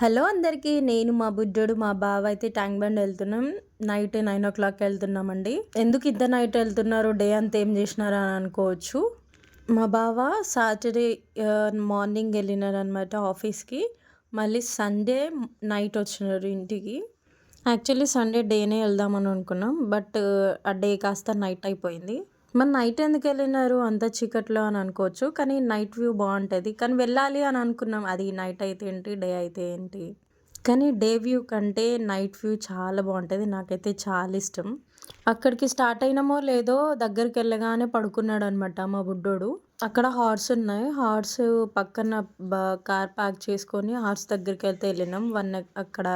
Hello అందరికీ నేను మా బుడ్డోడు మా బావ అయితే ట్యాంక్ బండ్ వెళ్తున్నాం. నైట్ నైన్ ఓ క్లాక్ వెళ్తున్నామండి. ఎందుకు ఇద్దరు నైట్ వెళ్తున్నారు? డే అంతా ఏం చేసినారా అని అనుకోవచ్చు. మా బావ సాటర్డే మార్నింగ్ వెళ్ళినారనమాట ఆఫీస్కి. మళ్ళీ సండే నైట్ వచ్చినారు ఇంటికి. యాక్చువల్లీ సండే డేనే వెళ్దామని అనుకున్నాం బట్ ఆ డే కాస్త నైట్ అయిపోయింది. మరి నైట్ ఎందుకు వెళ్ళినారు? అంత చీకట్లో అని అనుకోవచ్చు. కానీ నైట్ వ్యూ బాగుంటుంది. కానీ వెళ్ళాలి అని అనుకున్నాం. అది నైట్ అయితే ఏంటి? డే అయితే ఏంటి? కానీ డే వ్యూ కంటే నైట్ వ్యూ చాలా బాగుంటుంది. నాకైతే చాలా ఇష్టం. అక్కడికి స్టార్ట్ అయినామో లేదో దగ్గరికి వెళ్ళగానే పడుకున్నాడు అనమాట మా బుడ్డోడు. అక్కడ హార్స్ ఉన్నాయి. హార్స్ పక్కన కార్ పార్క్ చేసుకొని హార్స్ దగ్గరికి వెళ్తే వెళ్ళినాం. వన్ అక్కడ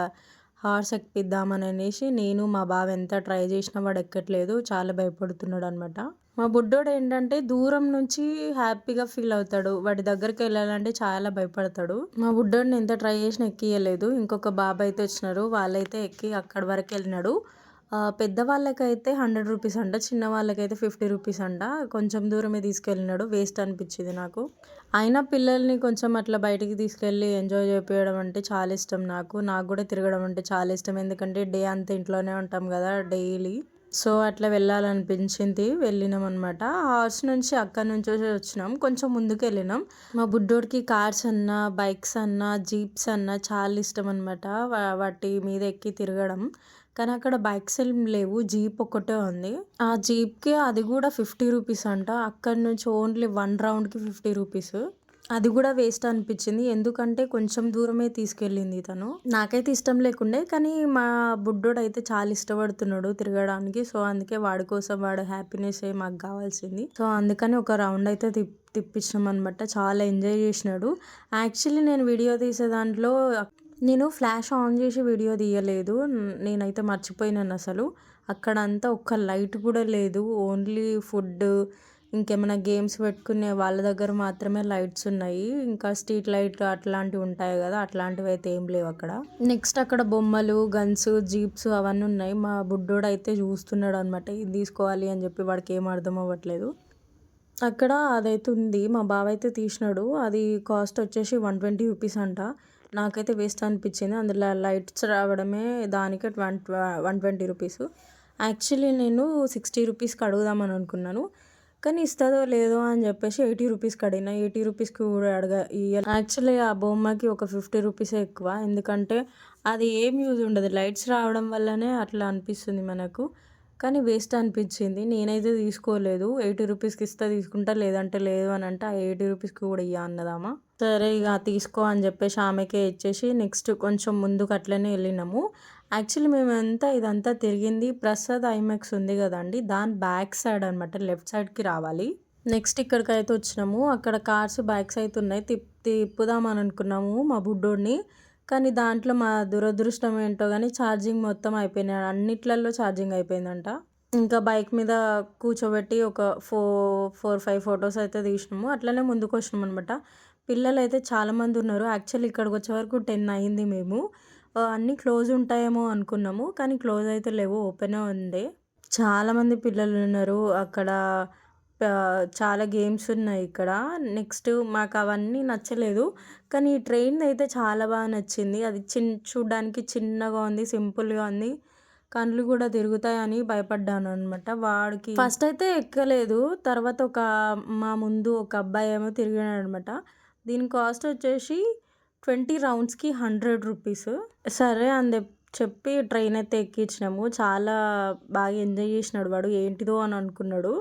హార్స్ ఎక్కిద్దామని అనేసి నేను మా బావ ఎంత ట్రై చేసినా వాడు ఎక్కట్లేదు. చాలా భయపడుతున్నాడు అనమాట మా బుడ్డోడు ఏంటంటే దూరం నుంచి హ్యాపీగా ఫీల్ అవుతాడు. వాడి దగ్గరికి వెళ్ళాలంటే చాలా భయపడతాడు. మా బుడ్డోడిని ఎంత ట్రై చేసినా ఎక్కియలేదు ఇంకొక బాబా అయితే వచ్చినారు. వాళ్ళైతే ఎక్కి అక్కడి వరకు వెళ్ళినాడు. పెద్దవాళ్ళకైతే హండ్రెడ్ రూపీస్ అంట. చిన్న వాళ్ళకైతే ఫిఫ్టీ రూపీస్ అంట. కొంచెం దూరమే తీసుకెళ్ళినాడు. వేస్ట్ అనిపించింది నాకు. అయినా పిల్లల్ని కొంచెం అట్లా బయటికి తీసుకెళ్ళి ఎంజాయ్ చేపించడం అంటే చాలా ఇష్టం నాకు. నాకు కూడా తిరగడం అంటే చాలా ఇష్టం. ఎందుకంటే డే అంతా ఇంట్లోనే ఉంటాం కదా డైలీ. సో అట్లా వెళ్ళాలనిపించింది. వెళ్ళినాం అనమాట హార్స్ నుంచి అక్కడ నుంచి వచ్చినాం. కొంచెం ముందుకు వెళ్ళినాం మా బుడ్డోడికి కార్స్ అన్నా బైక్స్ అన్నా జీప్స్ అన్నా చాలా ఇష్టం అనమాట వాటి మీద ఎక్కి తిరగడం. కానీ అక్కడ బైక్స్ ఏం లేవు. జీప్ ఒకటే ఉంది. ఆ జీప్కి అది కూడా ఫిఫ్టీ రూపీస్ అంట. అక్కడ నుంచి ఓన్లీ వన్ రౌండ్కి ఫిఫ్టీ రూపీస్. అది కూడా వేస్ట్ అనిపించింది. ఎందుకంటే కొంచెం దూరమే తీసుకెళ్ళింది తను. నాకైతే ఇష్టం లేకుండే కానీ మా బుడ్డోడు అయితే చాలా ఇష్టపడుతున్నాడు తిరగడానికి. సో అందుకే వాడి కోసం వాడు హ్యాపీనెస్ ఏ మాకు కావాల్సింది. సో అందుకని ఒక రౌండ్ అయితే తిప్ తిప్పించాం అనమాట చాలా ఎంజాయ్ చేసినాడు. యాక్చువల్లీ నేను వీడియో తీసే దాంట్లో నేను ఫ్లాష్ ఆన్ చేసి వీడియో తీయలేదు. నేనైతే మర్చిపోయినాను అసలు. అక్కడ అంతా ఒక్క లైట్ కూడా లేదు. ఓన్లీ ఫుడ్ ఇంకేమైనా గేమ్స్ పెట్టుకునే వాళ్ళ దగ్గర మాత్రమే లైట్స్ ఉన్నాయి. ఇంకా స్ట్రీట్ లైట్ అట్లాంటివి ఉంటాయి కదా అట్లాంటివి అయితే ఏం లేవు అక్కడ. నెక్స్ట్ అక్కడ బొమ్మలు గన్స్ జీప్స్ అవన్నీ ఉన్నాయి. మా బుడ్డోడు అయితే చూస్తున్నాడు అనమాట ఇది తీసుకోవాలి అని చెప్పి వాడికి ఏం అర్థం అవ్వట్లేదు. అక్కడ అదైతే ఉంది మా బావ అయితే తీసినాడు. అది కాస్ట్ వచ్చేసి వన్ ట్వంటీ రూపీస్ అంట. నాకైతే వేస్ట్ అనిపించింది అందులో లైట్స్ రావడమే దానికి one one twenty rupees actually నేను సిక్స్టీ రూపీస్కి అడుగుదామని అనుకున్నాను. కానీ ఇస్తుందో లేదో అని చెప్పేసి ఎయిటీ రూపీస్కి అడిగిన ఎయిటీ రూపీస్కి కూడా అడగ యాక్చువల్లీ ఆ బొమ్మకి ఒక ఫిఫ్టీ రూపీసే ఎక్కువ. ఎందుకంటే అది ఏం యూజ్ ఉండదు. లైట్స్ రావడం వల్లనే అట్లా అనిపిస్తుంది మనకు. కానీ వేస్ట్ అనిపించింది. నేనైతే తీసుకోలేదు. ఎయిటీ రూపీస్కి ఇస్తే తీసుకుంటా లేదంటే లేదు అని అంటే ఆ ఎయిటీ రూపీస్కి కూడా ఇయ్య అన్నదామా సరే ఇక తీసుకో అని చెప్పేసి ఆమెకే ఇచ్చేసి నెక్స్ట్ కొంచెం ముందుకు అట్లనే వెళ్ళినాము. యాక్చువల్లీ మేమంతా ఇదంతా తిరిగింది. ప్రసాద్ ఐమాక్స్ ఉంది కదండి దాని బ్యాక్ సైడ్ అనమాట లెఫ్ట్ సైడ్కి రావాలి. నెక్స్ట్ ఇక్కడికి అయితే వచ్చినాము. అక్కడ కార్స్ బ్యాక్స్ అయితే ఉన్నాయి. తిప్ తిప్పుదామని అనుకున్నాము మా బుడ్డోడిని. కానీ దాంట్లో మా దురదృష్టం ఏంటో కానీ ఛార్జింగ్ మొత్తం అయిపోయినాయి. అన్నిట్లలో ఛార్జింగ్ అయిపోయిందంట. ఇంకా బైక్ మీద కూర్చోబెట్టి ఒక ఫోర్ ఫోర్ ఫైవ్ ఫొటోస్ అయితే తీసినాము. అట్లనే ముందుకు వచ్చినాం అనమాట పిల్లలు అయితే చాలామంది ఉన్నారు. యాక్చువల్లీ ఇక్కడికి వచ్చే వరకు టెన్ అయింది మేము. అన్నీ క్లోజ్ ఉంటాయేమో అనుకున్నాము. కానీ క్లోజ్ అయితే లేవు. ఓపెనే ఉండే. చాలామంది పిల్లలు ఉన్నారు. అక్కడ చాలా గేమ్స్ ఉన్నాయి ఇక్కడ. నెక్స్ట్ మాకు అవన్నీ నచ్చలేదు. కానీ ఈ ట్రైన్ అయితే చాలా బాగా నచ్చింది. అది చిన్ చూడ్డానికి చిన్నగా ఉంది సింపుల్గా ఉంది. కళ్ళు కూడా తిరుగుతాయని భయపడ్డాను అనమాట వాడికి ఫస్ట్ అయితే ఎక్కలేదు. తర్వాత ఒక మా ముందు ఒక అబ్బాయి ఏమో తిరిగాడు అనమాట దీని కాస్ట్ వచ్చేసి ట్వంటీ రౌండ్స్కి హండ్రెడ్ రూపీస్ సరే అని చెప్పి ట్రైన్ అయితే ఎక్కించినాము. చాలా బాగా ఎంజాయ్ చేసినాడు వాడు. ఏంటిదో అని అనుకున్నాడు.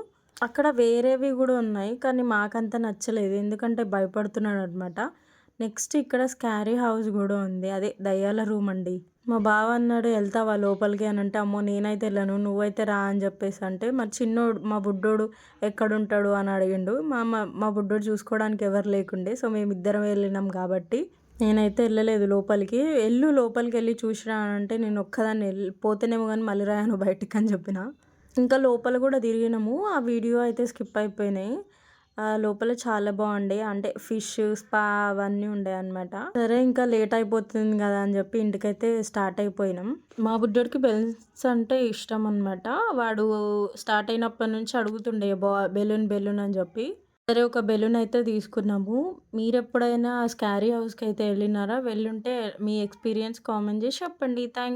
అక్కడ వేరేవి కూడా ఉన్నాయి కానీ మాకంత నచ్చలేదు. ఎందుకంటే భయపడుతున్నాడు అనమాట నెక్స్ట్ ఇక్కడ స్కారీ హౌస్ కూడా ఉంది. అదే దయ్యాల రూమ్ అండి. మా బావ అన్నాడు వెళ్తావా లోపలికి? అని అంటే అమ్మో నేనైతే వెళ్ళను నువ్వైతే రా అని చెప్పేసి అంటే మా చిన్నోడు మా బుడ్డోడు ఎక్కడుంటాడు? అని అడిగిండు. మా మా బుడ్డోడు చూసుకోవడానికి ఎవరు లేకుండే సో మేము ఇద్దరం వెళ్ళినాం కాబట్టి నేనైతే వెళ్ళలేదు లోపలికి. వెళ్ళు లోపలికి వెళ్ళి చూసిరా అంటే నేను ఒక్కదాన్ని వెళ్ళి పోతేనేమో కానీ మళ్ళీ రాయాను బయటికి అని చెప్పిన. ఇంకా లోపల కూడా తిరిగినాము. ఆ వీడియో అయితే స్కిప్ అయిపోయినాయి. లోపల చాలా బాగుండే. అంటే ఫిష్ స్పా అవన్నీ ఉండే అనమాట సరే ఇంకా లేట్ అయిపోతుంది కదా అని చెప్పి ఇంటికైతే స్టార్ట్ అయిపోయినాం. మా బుడ్డోడికి బెలూన్స్ అంటే ఇష్టం అనమాట వాడు స్టార్ట్ అయినప్పటి నుంచి అడుగుతుండే బా బెలూన్ బెలూన్ అని చెప్పి. సరే ఒక బెలూన్ అయితే తీసుకున్నాము. మీరు ఎప్పుడైనా స్కారీ హౌస్కి అయితే వెళ్ళినారా? వెళ్ళుంటే మీ ఎక్స్పీరియన్స్ కామెంట్ చేసి చెప్పండి. థ్యాంక్